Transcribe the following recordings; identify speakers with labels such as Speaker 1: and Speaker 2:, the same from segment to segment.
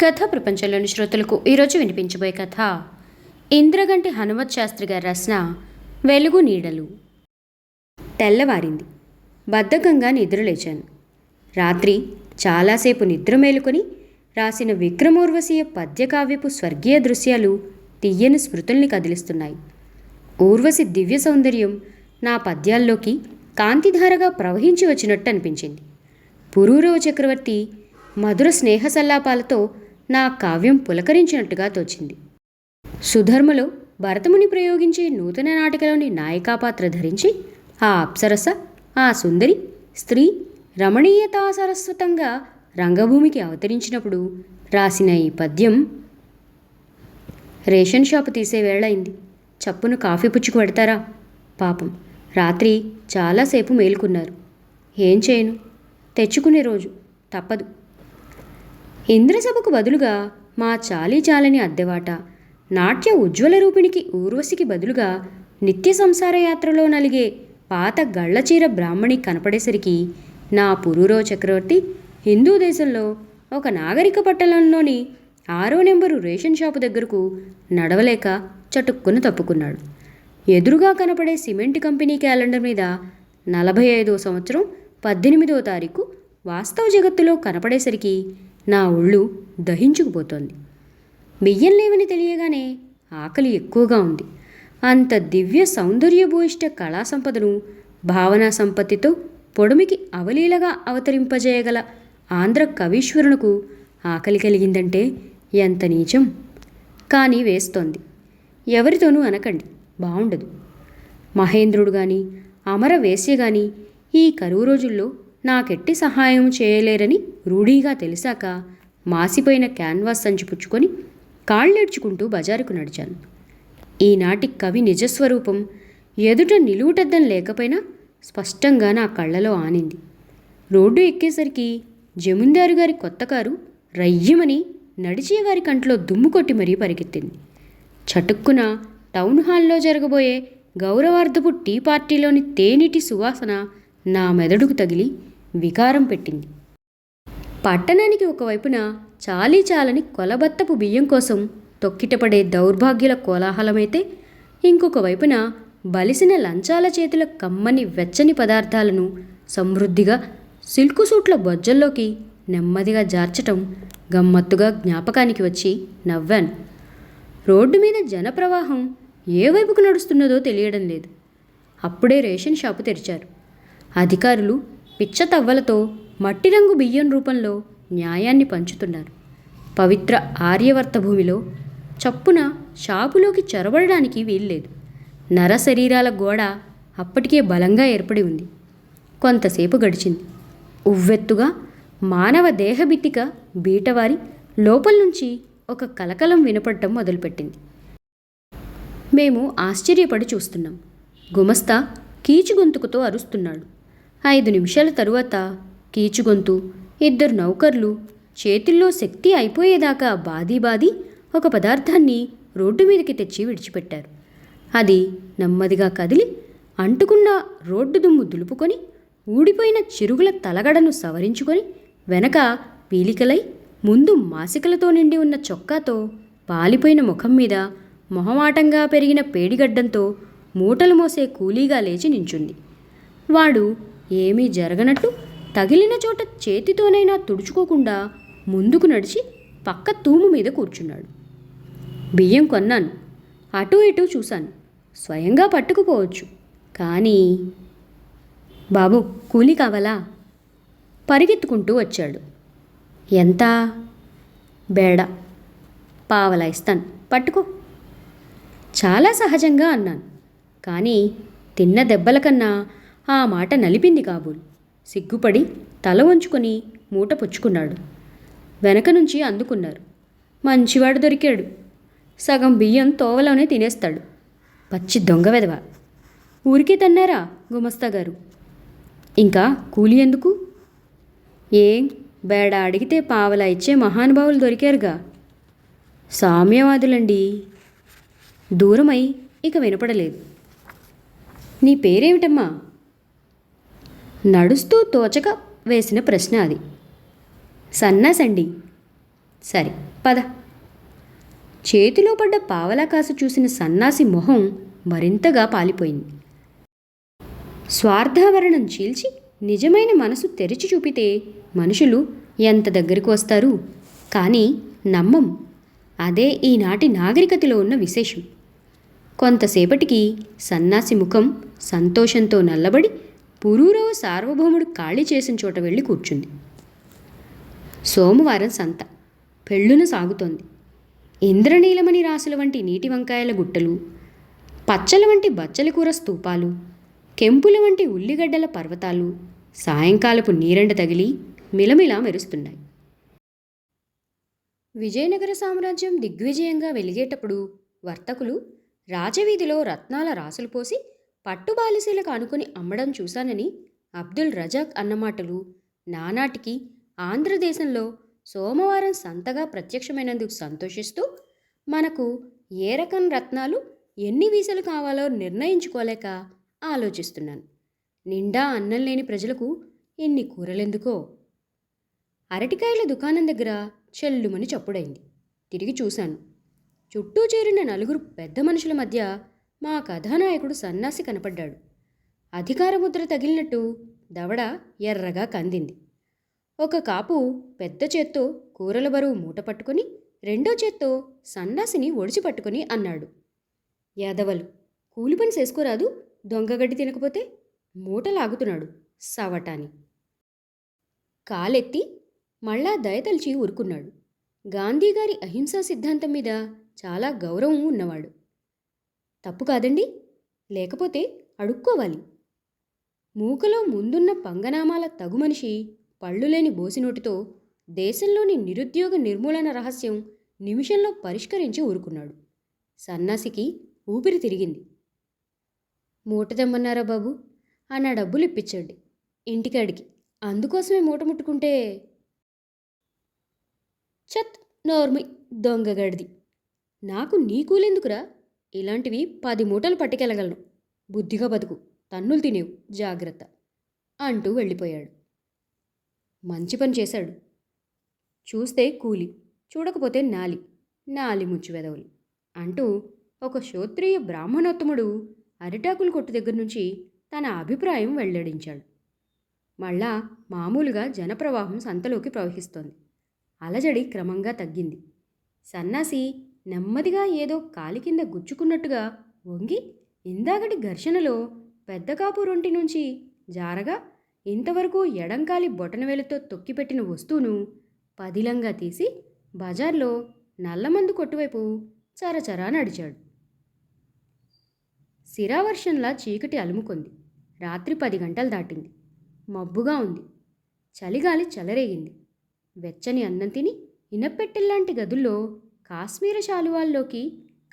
Speaker 1: కథ ప్రపంచంలోని శ్రోతలకు ఈరోజు వినిపించబోయే కథ. ఇంద్రగంటి హనుమత్ శాస్త్రి గారి రచన వెలుగు నీడలు. తెల్లవారింది. బద్ధకంగా నిద్రలేచాను రాత్రి చాలాసేపు నిద్ర మేలుకొని రాసిన విక్రమోర్వశీయ పద్యకావ్యపు స్వర్గీయ దృశ్యాలు తీయని స్మృతుల్ని కదిలిస్తున్నాయి. ఊర్వశి దివ్య సౌందర్యం నా పద్యాల్లోకి కాంతిధారగా ప్రవహించి వచ్చినట్టు అనిపించింది. పురూరవ చక్రవర్తి మధుర స్నేహ సల్లాపాలతో నా కావ్యం పులకరించినట్టుగా తోచింది. సుధర్మలో భరతముని ప్రయోగించే నూతన నాటికలోని నాయికా పాత్ర ధరించి ఆ అప్సరస ఆ సుందరి స్త్రీ రమణీయతా సరస్వతంగా రంగభూమికి అవతరించినప్పుడు రాసిన ఈ పద్యం రేషన్ షాపు తీసే వేళయింది. చప్పును కాఫీ పుచ్చుకు పెడతారా? పాపం. రాత్రి చాలాసేపు మేలుకున్నారు. ఏం చేయను? తెచ్చుకునే రోజు. తప్పదు. ఇంద్రసభకు బదులుగా మా చాలీ చాలని అద్దెవాట. నాట్య ఉజ్వల రూపిణికి ఊర్వశికి బదులుగా నిత్య సంసార యాత్రలో నలిగే పాత గళ్ళచీర బ్రాహ్మణి కనపడేసరికి నా పురూరో చక్రవర్తి హిందూ దేశంలో ఒక నాగరిక పట్టణంలోని ఆరో నెంబరు రేషన్ షాపు దగ్గరకు నడవలేక చటుక్కున తప్పుకున్నాడు. ఎదురుగా కనపడే సిమెంట్ కంపెనీ క్యాలెండర్ మీద నలభై ఐదో సంవత్సరం పద్దెనిమిదో తారీఖు వాస్తవ జగత్తులో కనపడేసరికి నా ఒళ్ళు దహించుకుపోతోంది. బియ్యం లేవని తెలియగానే ఆకలి ఎక్కువగా ఉంది. అంత దివ్య సౌందర్యభూయిష్ట కళా సంపదను భావనా సంపత్తితో పొడమికి అవలీలగా అవతరింపజేయగల ఆంధ్ర కవీశ్వరునకు ఆకలి కలిగిందంటే ఎంత నీచం! కానీ వేస్తోంది. ఎవరితోనూ అనకండి బాగుండదు మహేంద్రుడు కానీ అమర వేశ్య కానీ ఈ కరువు రోజుల్లో నాకెట్టి సహాయం చేయలేరని రూఢీగా తెలిసాక మాసిపోయిన క్యాన్వాస్ సంచి పుచ్చుకొని కాళ్ళేడ్చుకుంటూ బజారుకు నడిచాను. ఈనాటి కవి నిజస్వరూపం ఎదుట నిలువుటద్దం లేకపోయినా స్పష్టంగా నా కళ్ళలో ఆనింది. రోడ్డు ఎక్కేసరికి జమీందారు గారి కొత్త కారు రయ్యమని నడిచేవారి కంట్లో దుమ్ము కొట్టి మరీ పరిగెత్తింది. చటుక్కున టౌన్ హాల్లో జరగబోయే గౌరవార్థపు టీ పార్టీలోని తేనిటి సువాసన నా మెదడుకు తగిలి వికారం పెట్టింది. పట్టణానికి ఒకవైపున చాలీ చాలని కొలబత్తపు బియ్యం కోసం తొక్కిటపడే దౌర్భాగ్యుల కోలాహలమైతే ఇంకొక వైపున బలిసిన లంచాల చేతుల కమ్మని వెచ్చని పదార్థాలను సమృద్ధిగా సిల్కు సూట్ల బొజ్జల్లోకి నెమ్మదిగా జార్చటం గమ్మత్తుగా జ్ఞాపకానికి వచ్చి నవ్వాను. రోడ్డు మీద జనప్రవాహం ఏ వైపుకు నడుస్తున్నదో తెలియడం లేదు. అప్పుడే రేషన్ షాపు తెరిచారు. అధికారులు పిచ్చ తవ్వలతో మట్టి రంగు బియ్యం రూపంలో న్యాయాన్ని పంచుతున్నారు. పవిత్ర ఆర్యవర్త భూమిలో చప్పున షాపులోకి చొరబడడానికి వీల్లేదు. నర శరీరాల గోడ అప్పటికే బలంగా ఏర్పడి ఉంది. కొంతసేపు గడిచింది. ఉవ్వెత్తుగా మానవ దేహబిట్టిక బీటవారి లోపల నుంచి ఒక కలకలం వినపడటం మొదలుపెట్టింది. మేము ఆశ్చర్యపడి చూస్తున్నాం. గుమస్తా కీచు గొంతుకుతో అరుస్తున్నాడు. ఐదు నిమిషాల తరువాత కీచుగొంతు ఇద్దరు నౌకర్లు చేతుల్లో శక్తి అయిపోయేదాకా బాదీ బాది ఒక పదార్థాన్ని రోడ్డు మీదకి తెచ్చి విడిచిపెట్టారు. అది నెమ్మదిగా కదిలి అంటుకున్న రోడ్డు దుమ్ము దులుపుకొని ఊడిపోయిన చిరుగుల తలగడను సవరించుకొని వెనక పీలికలై ముందు మాసికలతో నిండి ఉన్న చొక్కాతో పాలిపోయిన ముఖం మీద మొహమాటంగా పెరిగిన పేడిగడ్డంతో మూటలు మోసే కూలీగా లేచి నించుంది. వాడు ఏమీ జరగనట్టు తగిలిన చోట చేతితోనైనా తుడుచుకోకుండా ముందుకు నడిచి పక్క తూము మీద కూర్చున్నాడు. బియ్యం కొన్నాను. అటు ఇటు చూశాను. స్వయంగా పట్టుకుపోవచ్చు. కానీ బాబు కూలీ కావాలా? పరిగెత్తుకుంటూ వచ్చాడు. ఎంత? బేడ. పావలా ఇస్తాను. పట్టుకో. చాలా సహజంగా అన్నాను. కానీ తిన్న దెబ్బల కన్నా ఆ మాట నలిపింది కాబోలు. సిగ్గుపడి తల వంచుకొని మూట పుచ్చుకున్నాడు. వెనక నుంచి అందుకున్నారు. మంచివాడు దొరికాడు. సగం బియ్యం తోవలోనే తినేస్తాడు. పచ్చి దొంగ వెదవ ఊరికే తన్నారా గుమస్తా గారు? ఇంకా కూలి ఎందుకు? ఏం బేడ అడిగితే పావలా ఇచ్చే మహానుభావులు దొరికారుగా. సామ్యవాదులండి. దూరమై ఇక వినపడలేదు. నీ పేరేమిటమ్మా? నడుస్తూ తోచక వేసిన ప్రశ్న అది. సన్నాసండి. సరే పద. చేతిలో పడ్డ పావలాకాశ చూసిన సన్నాసి మొహం మరింతగా పాలిపోయింది. స్వార్థావరణం చీల్చి నిజమైన మనసు తెరిచి చూపితే మనుషులు ఎంత దగ్గరికి వస్తారు? కానీ నమ్మం. అదే ఈనాటి నాగరికతలో ఉన్న విశేషం. కొంతసేపటికి సన్నాసి ముఖం సంతోషంతో నల్లబడి పురూరవు సార్వభౌముడు ఖాళీ చేసిన చోట వెళ్ళి కూర్చుంది. సోమవారం సంత. పెళ్ళున సాగుతోంది. ఇంద్రనీలమణి రాసుల వంటి నీటి వంకాయల గుట్టలు పచ్చల వంటి బచ్చలి కూర స్తూపాలు కెంపుల వంటి ఉల్లిగడ్డల పర్వతాలు సాయంకాలపు నీరెండ తగిలి మిలమిలా మెరుస్తున్నాయి. విజయనగర సామ్రాజ్యం దిగ్విజయంగా వెలిగేటప్పుడు వర్తకులు రాజవీధిలో రత్నాల రాసులు పోసి పట్టుబాలిసీలకు అనుకుని అమ్మడం చూశానని అబ్దుల్ రజాక్ అన్నమాటలు నానాటికి ఆంధ్రదేశంలో సోమవారం సంతగా ప్రత్యక్షమైనందుకు సంతోషిస్తూ మనకు ఏ రకం రత్నాలు ఎన్ని వీసలు కావాలో నిర్ణయించుకోలేక ఆలోచిస్తున్నాను. నిండా అన్నం లేని ప్రజలకు ఎన్ని కూరలెందుకో. అరటికాయల దుకాణం దగ్గర చెల్లుమని చప్పుడైంది. తిరిగి చూశాను. చుట్టూ చేరిన నలుగురు పెద్ద మనుషుల మధ్య మా కథానాయకుడు సన్నాసి కనపడ్డాడు. అధికార ముద్ర తగిలినట్టు దవడ ఎర్రగా కందింది. ఒక కాపు పెద్ద చేత్తో కూరల బరువు మూట పట్టుకొని రెండో చేత్తో సన్నాసిని ఒడిచిపట్టుకొని అన్నాడు. యాదవలు కూలి పని చేసుకోరాదు దొంగగడ్డి తినకపోతే మూట లాగుతున్నాడు సవటాని. కాలెత్తి మళ్ళా దయతలిచి ఊరుకున్నాడు. గాంధీగారి అహింసా సిద్ధాంతం మీద చాలా గౌరవం ఉన్నవాడు. తప్పు కాదండి. లేకపోతే అడుక్కోవాలి. మూకలో ముందున్న పంగనామాల తగు మనిషి పళ్ళులేని బోసినోటితో దేశంలోని నిరుద్యోగ నిర్మూలన రహస్యం నిమిషంలో పరిష్కరించి ఊరుకున్నాడు. సన్నాసికి ఊపిరి తిరిగింది. మూట తెమ్మన్నారా బాబు? ఆ నా డబ్బులు ఇప్పించండి. ఇంటికాడికి. అందుకోసమే మూట ముట్టుకుంటే చత్ నోర్మి దొంగగడిది నాకు నీ కూలెందుకురా? ఇలాంటివి పది మూటలు పట్టుకెళ్ళగలను. బుద్ధిగా బతుకు. తన్నులు తినేవు. జాగ్రత్త. అంటూ వెళ్ళిపోయాడు. మంచి పని చేశాడు. చూస్తే కూలి చూడకపోతే నాలి నాలి ముచ్చువెదవులు అంటూ ఒక శ్రోత్రియ బ్రాహ్మణోత్తముడు అరిటాకుల కొట్టు దగ్గర నుంచి తన అభిప్రాయం వెల్లడించాడు. మళ్ళా మామూలుగా జనప్రవాహం సంతలోకి ప్రవహిస్తోంది. అలజడి క్రమంగా తగ్గింది. సన్నాసి నెమ్మదిగా ఏదో కాలి కింద గుచ్చుకున్నట్టుగా వంగి ఇందాకటి ఘర్షణలో పెద్ద కాపు రొంటి నుంచి జారగా ఇంతవరకు ఎడంకాలి బొటనవేలుతో తొక్కిపెట్టిన వస్తువును పదిలంగా తీసి బజార్లో నల్లమందు కొట్టువైపు చరచరా నడిచాడు. శిరావర్షంలా చీకటి అలుముకుంది. రాత్రి పది గంటలు దాటింది. మబ్బుగా ఉంది. చలిగాలి చెలరేగింది. వెచ్చని అన్నం తిని ఇనపెట్టెల్లాంటి గదుల్లో కాశ్మీర శాలువాల్లోకి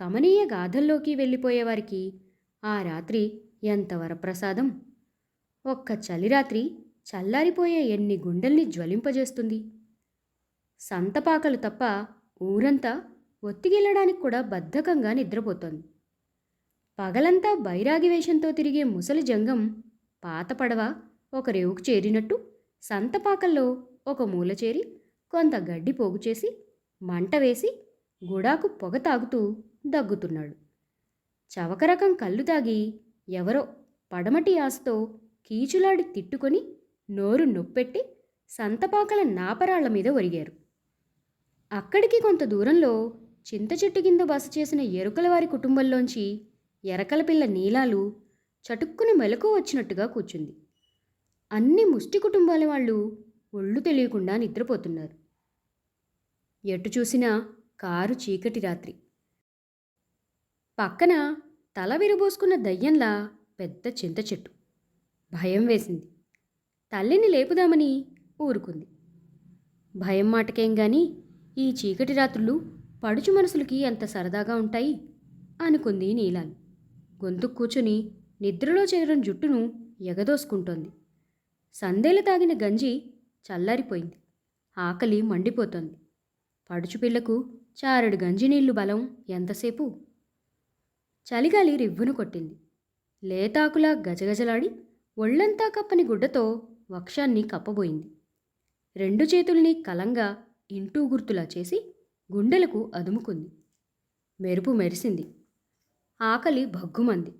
Speaker 1: కమనీయ గాథల్లోకి వెళ్ళిపోయేవారికి ఆ రాత్రి ఎంత వరప్రసాదం ఒక్క చలిరాత్రి చల్లారిపోయే ఎన్ని గుండెల్ని జ్వలింపజేస్తుంది? సంతపాకలు తప్ప ఊరంతా ఒత్తిగిల్లడానికి కూడా బద్ధకంగా నిద్రపోతోంది. పగలంతా బైరాగి వేషంతో తిరిగే ముసలి జంగం పాత పడవ ఒక రేవుకు చేరినట్టు సంతపాకల్లో ఒక మూల చేరి కొంత గడ్డి పోగు చేసి మంట వేసి గుడాకు పొగ తాగుతూ దగ్గుతున్నాడు. చవక రకం కళ్ళు తాగి ఎవరో పడమటి ఆశతో కీచులాడి తిట్టుకొని నోరు నొప్పెట్టి సంతపాకల నాపరాళ్ళ మీద ఒరిగారు. అక్కడికి కొంత దూరంలో చింత చెట్టు కింద బస చేసిన ఎరుకల వారి కుటుంబంలోంచి ఎరకల పిల్ల నీలాలు చటుక్కున మెలకు వచ్చినట్టుగా కూర్చుంది. అన్ని ముష్టి కుటుంబాల వాళ్ళు ఒళ్ళు తెలియకుండా నిద్రపోతున్నారు. ఎటు చూసినా కారు చీకటి రాత్రి. పక్కన తల విరబోసుకున్న దయ్యంలా పెద్ద చింత చెట్టు. భయం వేసింది. తల్లిని లేపుదామని ఊరుకుంది. భయం మాటకేం గాని ఈ చీకటి రాత్రులు పడుచు మనసులకి ఎంత సరదాగా ఉంటాయి అనుకుంది నీలాలు. గొంతు కూర్చుని నిద్రలో చేరిన జుట్టును ఎగదోసుకుంటోంది. సందేలు తాగిన గంజి చల్లారిపోయింది. ఆకలి మండిపోతోంది. పడుచు పిల్లకు చారుడు గంజినీళ్ళు బలం ఎంతసేపు? చలిగాలి రివ్వును కొట్టింది. లేతాకులా గజగజలాడి ఒళ్ళంతా కప్పని గుడ్డతో వక్షాన్ని కప్పబోయింది. రెండు చేతుల్ని కలంగా ఇంటూ గుర్తులా చేసి గుండెలకు అదుముకుంది. మెరుపు మెరిసింది. ఆకలి భగ్గుమంది.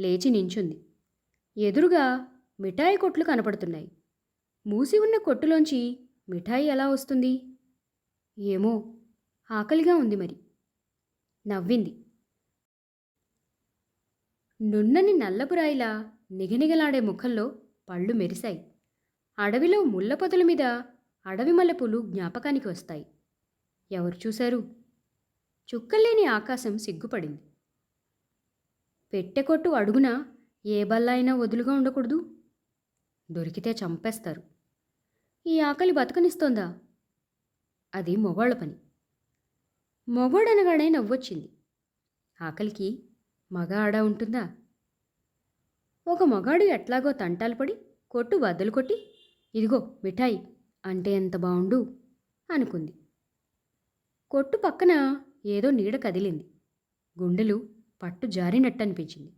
Speaker 1: లేచి నించుంది. ఎదురుగా మిఠాయి కొట్లు కనపడుతున్నాయి. మూసి ఉన్న కొట్టులోంచి మిఠాయి ఎలా వస్తుంది? ఏమో ఆకలిగా ఉంది మరి. నవ్వింది. నున్నని నల్లపురాయిలా నిగనిగలాడే ముఖంలో పళ్ళు మెరిశాయి. అడవిలో ముళ్ళ పొదల మీద అడవి మల్లెపూలు జ్ఞాపకానికి వస్తాయి. ఎవరు చూశారు? చుక్కల్లేని ఆకాశం సిగ్గుపడింది. పెట్టెకొట్టు అడుగున ఏ బల్ల అయినా వదులుగా ఉండకూడదు. దొరికితే చంపేస్తారు. ఈ ఆకలి బతకనిస్తోందా? అది మొగాళ్ళ పని. మొగోడనగానే నవ్వొచ్చింది. ఆకలికి మగ ఆడ ఉంటుందా? ఒక మగాడు ఎట్లాగో తంటాలు పడి కొట్టు బద్దలు కొట్టి ఇదిగో మిఠాయి అంటే ఎంత బావుండు? అనుకుంది. కొట్టు పక్కన ఏదో నీడ కదిలింది. గుండెలు పట్టు జారినట్టు అనిపించింది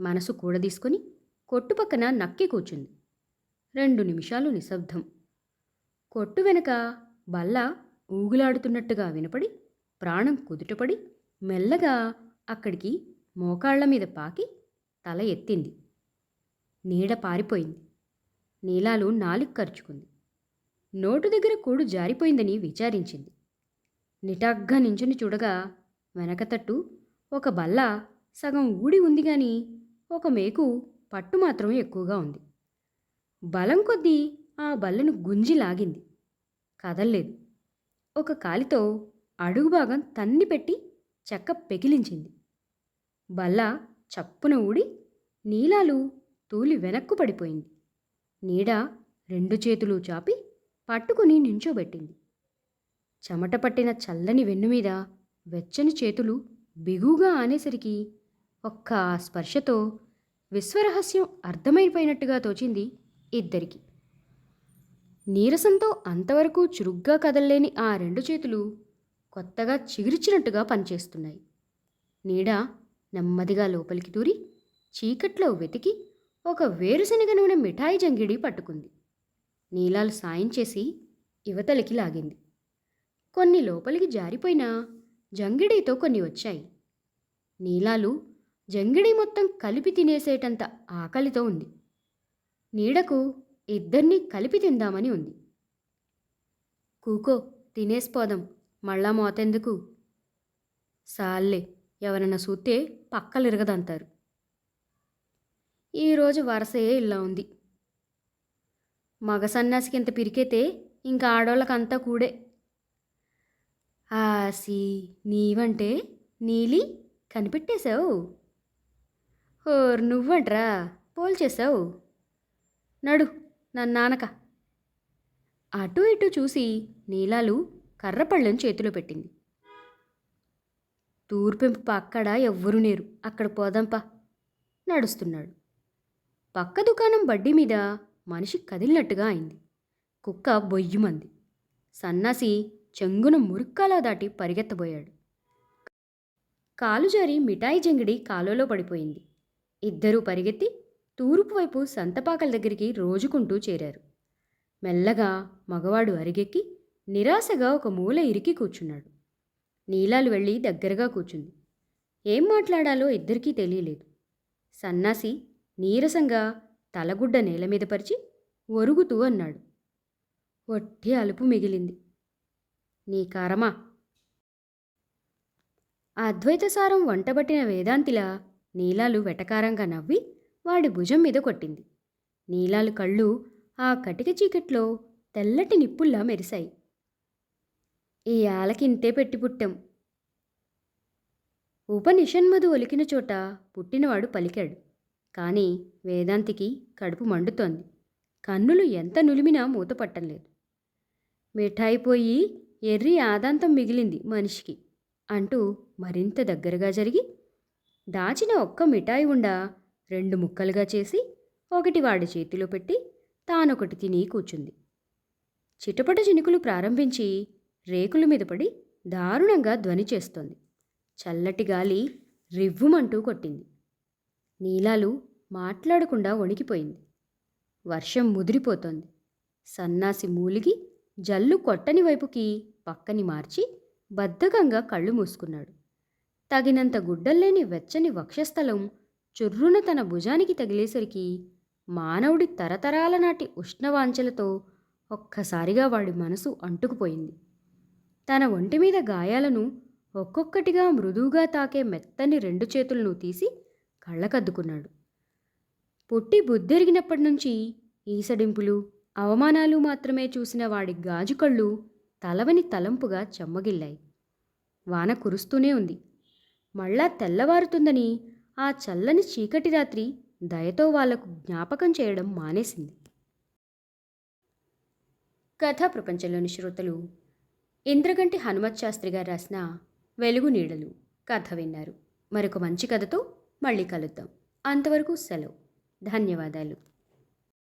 Speaker 1: మనసు కూడదీసుకొని కొట్టు పక్కన నక్కి కూర్చుంది. రెండు నిమిషాలు నిశ్శబ్దం. కొట్టు వెనక బల్ల ఊగులాడుతున్నట్టుగా వినపడి ప్రాణం కుదుటపడి మెల్లగా అక్కడికి మోకాళ్ళ మీద పాకి తల ఎత్తింది. నీడ పారిపోయింది. నీలాలు నాలుగు ఖర్చుకుంది నోటు దగ్గర కూడు జారిపోయిందని విచారించింది. నిటాగ్గా నించుని చూడగా వెనకతట్టు ఒక బల్ల సగం ఊడి ఉంది గాని ఒక మేకు పట్టు మాత్రం ఎక్కువగా ఉంది. బలం కొద్దీ ఆ బల్లను గుంజి లాగింది. కదల్లేదు. ఒక కాలితో అడుగు భాగం తన్ని పెట్టి చెక్క పెకిలించింది. బల్ల చప్పున ఊడి నీలాలు తూలి వెనక్కు పడిపోయింది. నీడ రెండు చేతులు చాపి పట్టుకుని నించోబెట్టింది. చెమట పట్టిన చల్లని వెన్నుమీద వెచ్చని చేతులు బిగువుగా ఆనేసరికి ఒక్క స్పర్శతో విశ్వరహస్యం అర్థమైపోయినట్టుగా తోచింది ఇద్దరికి. నీరసంతో అంతవరకు చురుగ్గా కదల్లేని ఆ రెండు చేతులు కొత్తగా చిగురిచినట్టుగా పనిచేస్తున్నాయి. నీడ నెమ్మదిగా లోపలికి దూరి చీకట్లో వెతికి ఒక వేరుశనగ నూనె మిఠాయి జంగిడి పట్టుకుంది. నీలాలు సాయం చేసి యువతలికి లాగింది. కొన్ని లోపలికి జారిపోయినా జంగిడీతో కొన్ని వచ్చాయి. నీలాలు జంగిడీ మొత్తం కలిపి తినేసేటంత ఆకలితో ఉంది. నీడకు ఇద్దరినీ కలిపి తిందామని ఉంది. కూకో తినేసిపోదాం మళ్ళా మోతెందుకు? సాల్లే ఎవరన్నా సూతే పక్కలిరగదంటారు. ఈరోజు వరసే ఇలా ఉంది. మగ సన్యాసికి ఇంత పిరికైతే ఇంకా ఆడోళ్ళకంతా కూడే. ఆసి నీవంటే నీలి కనిపెట్టేశావు. ఓర్ నువ్వంట్రా పోల్చేశావు. నడు నన్నానక అటు ఇటు చూసి నీలాలు కర్రపళ్ళెం చేతిలో పెట్టింది. తూర్పెంపు అక్కడ ఎవ్వరూ లేరు. అక్కడ పోదాంపా నడుస్తున్నాడు. పక్క దుకాణం బడ్డీ మీద మనిషి కదిలినట్టుగా అయింది. కుక్క బొయ్యుమంది సన్నాసి చెంగున మురుక్కాలా దాటి పరిగెత్తబోయాడు. కాలు జారి మిఠాయి జంగిడి కాలువలో పడిపోయింది. ఇద్దరూ పరిగెత్తి తూర్పు వైపు సంతపాకల దగ్గరికి రోజుకుంటూ చేరారు. మెల్లగా మగవాడు అరిగెక్కి నిరాశగా ఒక మూల ఇరికి కూర్చున్నాడు. నీలాలు వెళ్ళి దగ్గరగా కూర్చుంది. ఏం మాట్లాడాలో ఇద్దరికీ తెలియలేదు. సన్నాసి నీరసంగా తలగుడ్డ నేల మీద పరిచి ఒరుగుతూ అన్నాడు. ఒట్టి అలుపు మిగిలింది. నీ కారమా. ఆ అద్వైతసారం వంటబట్టిన వేదాంతిలా నీలాలు వెటకారంగా నవ్వి వాడి భుజం మీద కొట్టింది. నీలాలు కళ్ళు ఆ కటిక చీకట్లో తెల్లటి నిప్పుల్లా మెరిశాయి. ఈ ఆలకింతే పెట్టి పుట్టాం. ఉపనిషన్మధు ఒలికిన చోట పుట్టినవాడు పలికాడు. కానీ వేదాంతికి కడుపు మండుతోంది. కన్నులు ఎంత నులిమినా మూతపట్టం లేదు. మిఠాయి పోయి ఎర్రి ఆదాంతం మిగిలింది మనిషికి అంటూ మరింత దగ్గరగా జరిగి దాచిన ఒక్క మిఠాయి ఉండా రెండు ముక్కలుగా చేసి ఒకటి వాడి చేతిలో పెట్టి తానొకటి తిని కూర్చుంది. చిటపట చినుకులు ప్రారంభించి రేకుల మీద పడి దారుణంగా ధ్వని చేస్తోంది. చల్లటి గాలి రివ్వుమంటూ కొట్టింది. నీలాలు మాట్లాడకుండా వణికిపోయింది. వర్షం ముదిరిపోతోంది. సన్నాసి మూలిగి జల్లు కొట్టని వైపుకి పక్కని మార్చి బద్ధకంగా కళ్ళు మూసుకున్నాడు. తగినంత గుడ్డల్లేని వెచ్చని వక్షస్థలం చుర్రున తన భుజానికి తగిలేసరికి మానవుడి తరతరాల నాటి ఉష్ణవాంఛలతో ఒక్కసారిగా వాడి మనసు అంటుకుపోయింది. తన ఒంటి మీద గాయాలను ఒక్కొక్కటిగా మృదువుగా తాకే మెత్తని రెండు చేతులను తీసి కళ్ళకద్దుకున్నాడు. పుట్టి బుద్ధెరిగినప్పటి నుంచి ఈసడింపులు అవమానాలు మాత్రమే చూసిన వాడి గాజు కళ్ళు తలవని తలంపుగా చెమ్మగిల్లాయి. వాన కురుస్తూనే ఉంది. మళ్ళా తెల్లవారుతుందని ఆ చల్లని చీకటి రాత్రి దయతో వాళ్ళకు జ్ఞాపకం చేయడం మానేసింది. కథా ప్రపంచంలోని శ్రోతలు ఇంద్రగంటి హనుమత్ శాస్త్రి గారు రాసిన వెలుగు నీడలు కథ విన్నారు. మరొక మంచి కథతో మళ్ళీ కలుద్దాం. అంతవరకు సెలవు. ధన్యవాదాలు.